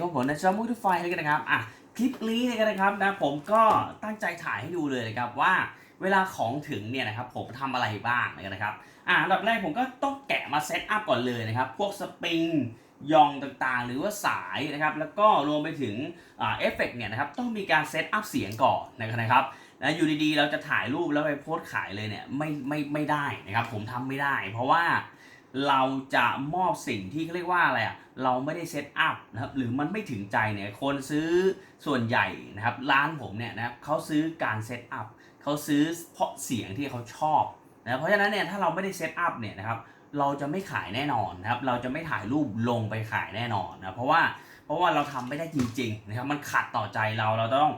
ก็ผมนะชอบมูทูไฟเลยกันนะครับอะคลิปนี้เนี่ยกันนะครับนะผมก็ตั้งใจถ่ายให้ดูเลยนะครับว่าเวลาของถึงเนี่ยนะครับผมทำอะไรบ้างนะครับอะอันดับแรกผมก็ต้องแกะมาเซตอัพก่อนเลยนะครับ พวกสปริงยองต่างๆ หรือว่าสายนะครับแล้วก็รวมไปถึงอเอฟเฟกต์เนี่ยนะครับต้องมีการเซตอัพเสียงก่อนนะครับนะอยู่ดีๆ เราจะถ่ายรูปแล้วไปโพสต์ขายเลยเนี่ยไม่ไม่ไม่ได้นะครับผมทำไม่ได้ เพราะว่า เราจะมอบสิ่งที่เขาเรียกว่าอะไรอะเราไม่ได้เซตอัพนะครับหรือมันไม่ถึงใจเนี่ยคนซื้อส่วนใหญ่นะครับร้านผมเนี่ยนะครับเขาซื้อการเซตอัพเขาซื้อเพราะเสียงที่เขาชอบนะเพราะฉะนั้นเนี่ยถ้าเราไม่ได้เซตอัพเนี่ยนะครับเราจะไม่ขายแน่นอนนะครับเราจะไม่ถ่ายรูปลงไปขายแน่นอนนะเพราะว่าเพราะว่าเราทำไม่ได้จริงๆนะครับมันขัดต่อใจเราเราต้อง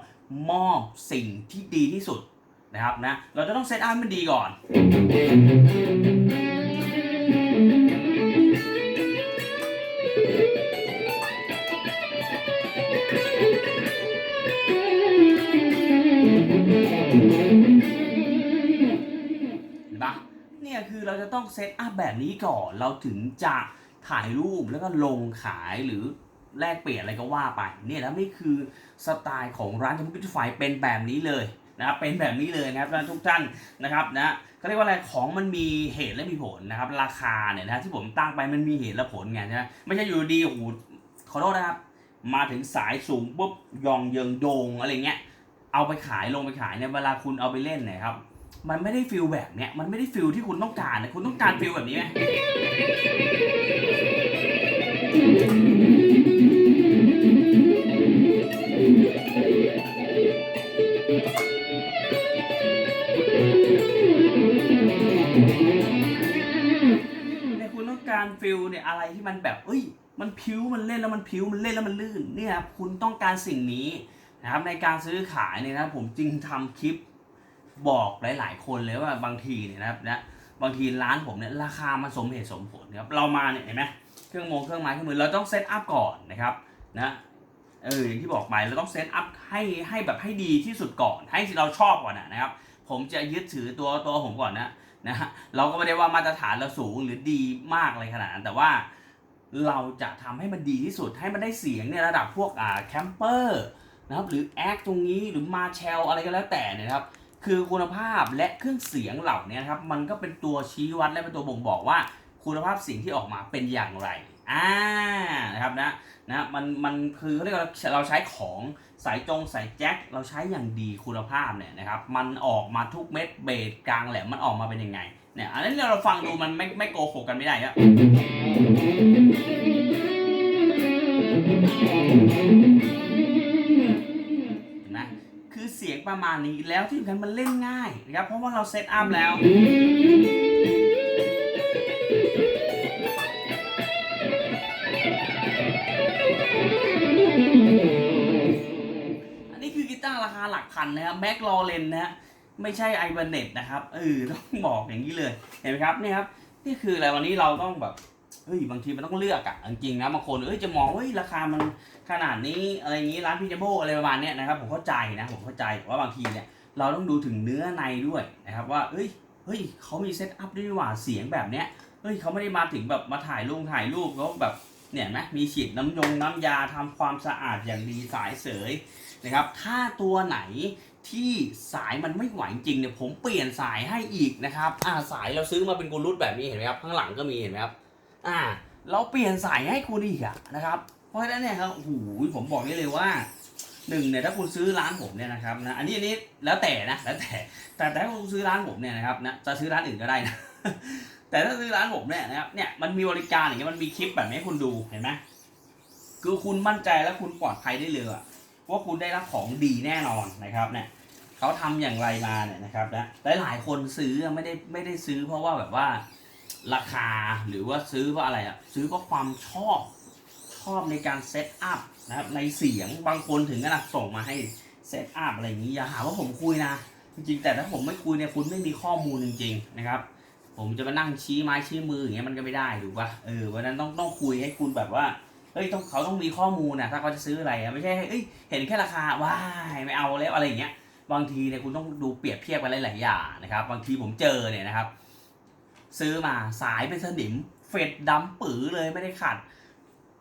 มอบสิ่งที่ดีที่สุดนะครับนะเราจะต้องเซตอัพมันดีก่อน เห็นปะเนี่ยคือเราจะต้องเซตอัพแบบนี้ก่อนเราถึงจะถ่ายรูปแล้วก็ลงขายหรือแลกเปลี่ยนอะไรก็ว่าไปเนี่ยแล้วนี่คือสไตล์ของร้านจำพิทไฟเป็นแบบนี้เลยนะครับเป็นแบบนี้เลยนะครับทุกท่านนะครับนะเขาเรียกว่าอะไรของมันมีเหตุและมีผลนะครับ ราคาเนี่ยนะที่ผมตั้งไปมันมีเหตุและผลไงใช่ไหมไม่ใช่อยู่ดีโอ้โหขอโทษนะครับ มาถึงสายสูงปุ๊บยองเยิงโดงอะไรเงี้ยเอาไปขายลงไปขายเนี่ยเวลาคุณเอาไปเล่นเนี่ยครับมันไม่ได้ฟิลแบบเนี้ยมันไม่ได้ฟิลที่คุณต้องการนะคุณต้องการฟิลแบบนี้ไหมเนี่ยคุณต้องการฟิลเนี่ยอะไรที่มันแบบเอ้ย มันพิ้วมันเล่นแล้วมันพิ้วมันเล่นแล้วมันลื่นเนี่ยครับคุณต้องการสิ่งนี้นะครับในการซื้อขายเนี่ยนะผมจึงทำคลิปบอกหลาย ๆ คนเลยว่าบางทีเนี่ยนะครับนะบางทีร้านผมเนี่ยราคามันสมเหตุสมผลนะครับเรามาเนี่ยเห็นไหมเครื่องมงเครื่องไม้เครื่องมือเราต้องเซตอัพก่อนนะครับนะเอออย่างที่บอกไปเราต้องเซตอัพให้ให้แบบให้ดีที่สุดก่อน ให้เราชอบก่อนนะครับ ผมจะยึดถือตัวตัวผมก่อนนะนะฮะเราก็ไม่ได้ว่ามาตรฐานเราสูงหรือดีมากอะไรขนาดนั้นแต่ว่า เราจะทำให้มันดีที่สุดให้มันได้เสียงเนี่ยระดับพวกอ่าแคมเปอร์นะครับหรือแอคตรงนี้หรือมาเชลอะไรก็แล้วแต่เนยนะครับคือคุณภาพและเครื่องเสียงเหล่านี้นะครับมันก็เป็นตัวชี้วัดและเป็นตัวบ่งบอกว่าคุณภาพเสียงที่ออกมาเป็นอย่างไรอ่านะครับนะนะมันมันคือเรียกว่าเราใช้ของสายจงสายแจ็คเราใช้อย่างดีคุณภาพเนี่ยนะครับมันออกมาทุกเม็ดเบสกลางแหลมมันออกมาเป็นยังไงเนี่ยอันนี้เราฟังดูมันไม่ไม่โกหกกันไม่ได้ครับ นไหมคือเสียงประมาณนี้แล้วที่สำคัญมันเล่นง่ายนะครับเพราะว่าเราเซตอัพแล้วอันนี้คือกีตาร์ราคาหลักพันนะครับแม็กลอเรนนะฮะไม่ใช่ไอเบเน็ตนะครับเออต้องบอกอย่างนี้เลยเห็นไหมครับนี่ครับนี่คืออะไรวันนี้เราต้องแบบ เฮ้ยบางทีมันต้องเลือกอะจริงนะบางคนเอ้ยจะมองเฮ้ยราคามันขนาดนี้อะไรอย่างนี้ร้านพิจโบอะไรประมาณเนี้ยนะครับผมเข้าใจนะผมเข้าใจว่าบางทีเนี่ยเราต้องดูถึงเนื้อในด้วยนะครับว่าเอ้ยเฮ้ยเขามีเซตอัพด้วยว่าเสียงแบบเนี้ยเฮ้ยเขาไม่ได้มาถึงแบบมาถ่ายรูปถ่ายรูปเขาแบบเนี่ยนไหมมีฉีดน้ำยงน้ำยาทำความสะอาดอย่างดีสายเสยนะครับถ้าตัวไหนที่สายมันไม่ไหวจริงเนี่ยผมเปลี่ยนสายให้อีกนะครับอ่าสายเราซื้อมาเป็นกุรุตแบบนี้เห็นไหมครับข้างหลังก็มีเห็นไหมครับ อ่า เราเปลี่ยนสายให้คุณอีกอะนะครับ เพราะฉะนั้นเนี่ยครับโอ้โหผมบอกได้เลยว่าหนึ่งเนี่ยถ้าคุณซื้อร้านผมเนี่ยนะครับนะอันนี้อันนี้แล้วแต่นะแล้วแต่แต่ถ้าคุณซื้อร้านผมเนี่ยนะครับนะจะซื้อร้านอื่นก็ได้นะแต่ถ้าซื้อร้านผมเนี่ยนะครับเนี่ยมันมีบริการอย่างเงี้ยมันมีคลิปแบบนี้ให้คุณดูเห็นไหมคือคุณมั่นใจและคุณปลอดภัยได้เลยอะว่าคุณได้รับของดีแน่นอนนะครับเนี่ยเขาทำอย่างไรมาเนี่ยนะครับนะหลายๆคนซื้อไม่ได้ไม่ได้ซื้อเพราะว่าแบบว่า ราคาหรือว่าซื้อเพราะอะไรอะซื้อเพราะความชอบชอบในการเซตอัพนะครับในเสียงบางคนถึงขนาดส่งมาให้เซตอัพอะไรอย่างนี้อย่าหาว่าผมคุยนะ จริงๆแต่ถ้าผมไม่คุยเนี่ยคุณไม่มีข้อมูลจริง ๆ นะครับ ผมจะมานั่งชี้ไม้ชี้มืออย่างเงี้ยมันก็ไม่ได้ถูกป่ะเออวันนั้นต้องต้องคุยให้คุณแบบว่าเฮ้ยต้องเขาต้องมีข้อมูลนะถ้าเขาจะซื้ออะไรอะไม่ใช่เอ้ยเห็นแค่ราคาว้ายไม่เอาแล้วอะไรอย่างเงี้ยบางทีเนี่ยคุณต้องดูเปรียบเทียบกันหลายๆอย่างนะครับ บางทีผมเจอเนี่ยนะครับ ซื้อมาสายเป็นสนิม เฟดดำปื๋อเลยไม่ได้ขัด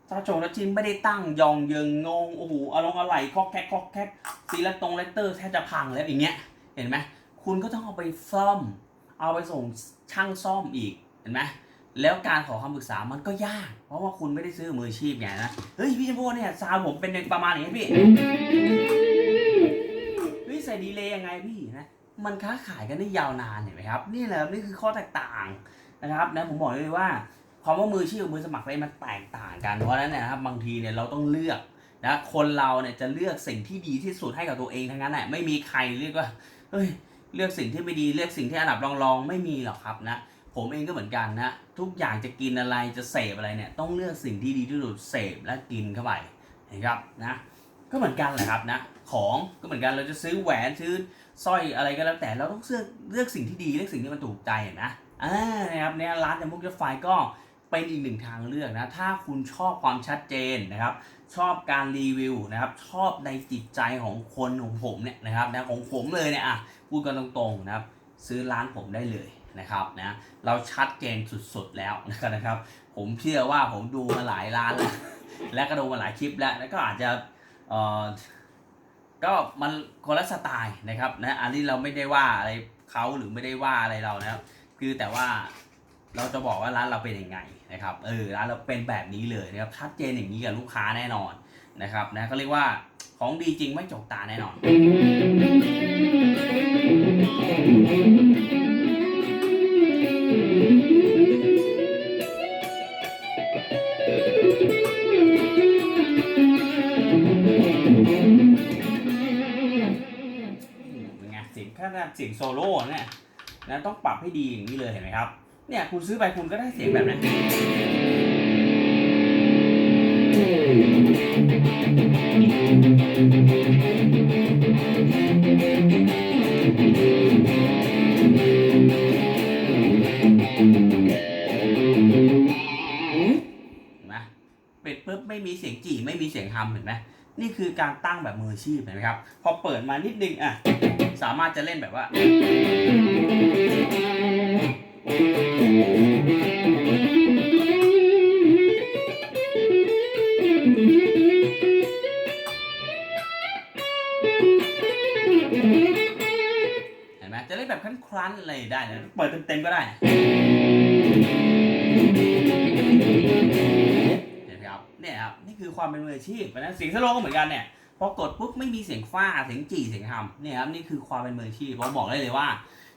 ถ้าโชว์แล้วจิ้มไม่ได้ตั้งยองเยิงงงโอ้โหอารมณ์อะไรคอกแคกคอกแคกซีละตรงเลตเตอร์แทบจะพังแล้วอย่างเงี้ยเห็นไหมคุณก็ต้องเอาไปซ่อม เอาไปส่งช่างซ่อมอีกเห็นไหมแล้วการขอคำปรึกษามันก็ยาก เพราะว่าคุณไม่ได้ซื้อมืออาชีพไงนะเฮ้ยพี่ชมพู่เนี่ยซาวผมเป็นประมาณอย่างนี้พี่เฮ้ยใส่ดีเลย์ยังไงพี่นะ มันค้าขายกันได้ยาวนานเห็นไหมครับ นี่แหละนี่คือข้อแตกต่างนะครับนะผมบอกเลยว่าความว่ามือชีพกับมือสมัครเล่นมันแตกต่างกัน เพราะฉะนั้นเนี่ยนะครับบางทีเนี่ยเราต้องเลือกนะคนเราเนี่ยจะเลือกสิ่งที่ดีที่สุดให้กับตัวเองทั้งนั้นแหละไม่มีใครเรียกว่าเฮ้ยเลือกสิ่งที่ไม่ดีเลือกสิ่งที่อันดับรองๆไม่มีหรอกครับนะผมเองก็เหมือนกันนะทุกอย่างจะกินอะไรจะเสพอะไรเนี่ยต้องเลือกสิ่งที่ดีที่สุดเสพและกินเข้าไปนะครับนะก็เหมือนกันแหละครับนะของก็เหมือนกันเราจะซื้อแหวนซื้อ สร้อยอะไรก็แล้วแต่เราต้องเลือกเลือกสิ่งที่ดีเลือกสิ่งที่มันถูกใจนะอ่านะครับเนี่ยร้านยมุกยาไฟก็เป็นอีกหนึ่งทางเลือกนะ ถ้าคุณชอบความชัดเจนนะครับ ชอบการรีวิวนะครับ ชอบในจิตใจของคนของผมเนี่ยนะครับนะของผมเลยเนี่ยอะพูดกันตรงๆนะครับ ซื้อร้านผมได้เลยนะครับนะเราชัดเจนสุดๆแล้วนะครับ ผมเชื่อว่าผมดูมาหลายร้านแล้วและก็ดูมาหลายคลิปแล้วแล้วก็อาจจะเอ่อ ก็มันคนละสไตล์นะครับนะอันนี้เราไม่ได้ว่าอะไรเขาหรือไม่ได้ว่าอะไรเรานะครับ คือแต่ว่าเราจะบอกว่าร้านเราเป็นยังไงนะครับเออร้านเราเป็นแบบนี้เลยนะครับชัดเจนอย่างนี้กับลูกค้าแน่นอนนะครับนะเขาเรียกว่าของดีจริงไม่จกตาแน่นอนเป็น ยงโซโล่เนี่ยนะต้องปรับให้ดีอย่างนี้เลยเห็นไหมครับ เนี่ยคุณซื้อไปคุณก็ได้เสียงแบบนี้เห็นไหมปิดปุ๊บไม่มีเสียงจี่ไม่มีเสียงฮัมเห็นไหม นี่คือการตั้งแบบมืออาชีพเห็นไหมครับ พอเปิดมานิดนึงอะ สามารถจะเล่นแบบว่า เห็นไหมจะเล่นแบบครั้นๆอะไรได้นะเปิดเต็มๆก็ได้ เนี่ยครับนี่คือความเป็นมืออาชีพนะเสียงสโลก็เหมือนกันเนี่ยพอกดปุ๊บไม่มีเสียงฟ้าเสียงจี่เสียงฮัมเนี่ยครับนี่คือความเป็นมืออาชีพผมบอกได้เลยว่า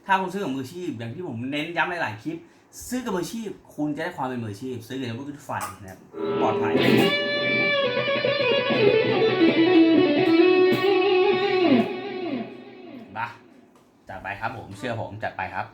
ถ้าคุณซื้อกับมืออาชีพอย่างที่ผมเน้นย้ำในหลายคลิป ซื้อกับมืออาชีพ คุณจะได้ความเป็นมืออาชีพ ซื้อกับพวกไฟนะครับปลอดภัยบ้าจัดไปครับผมเชื่อผมจัดไปครับ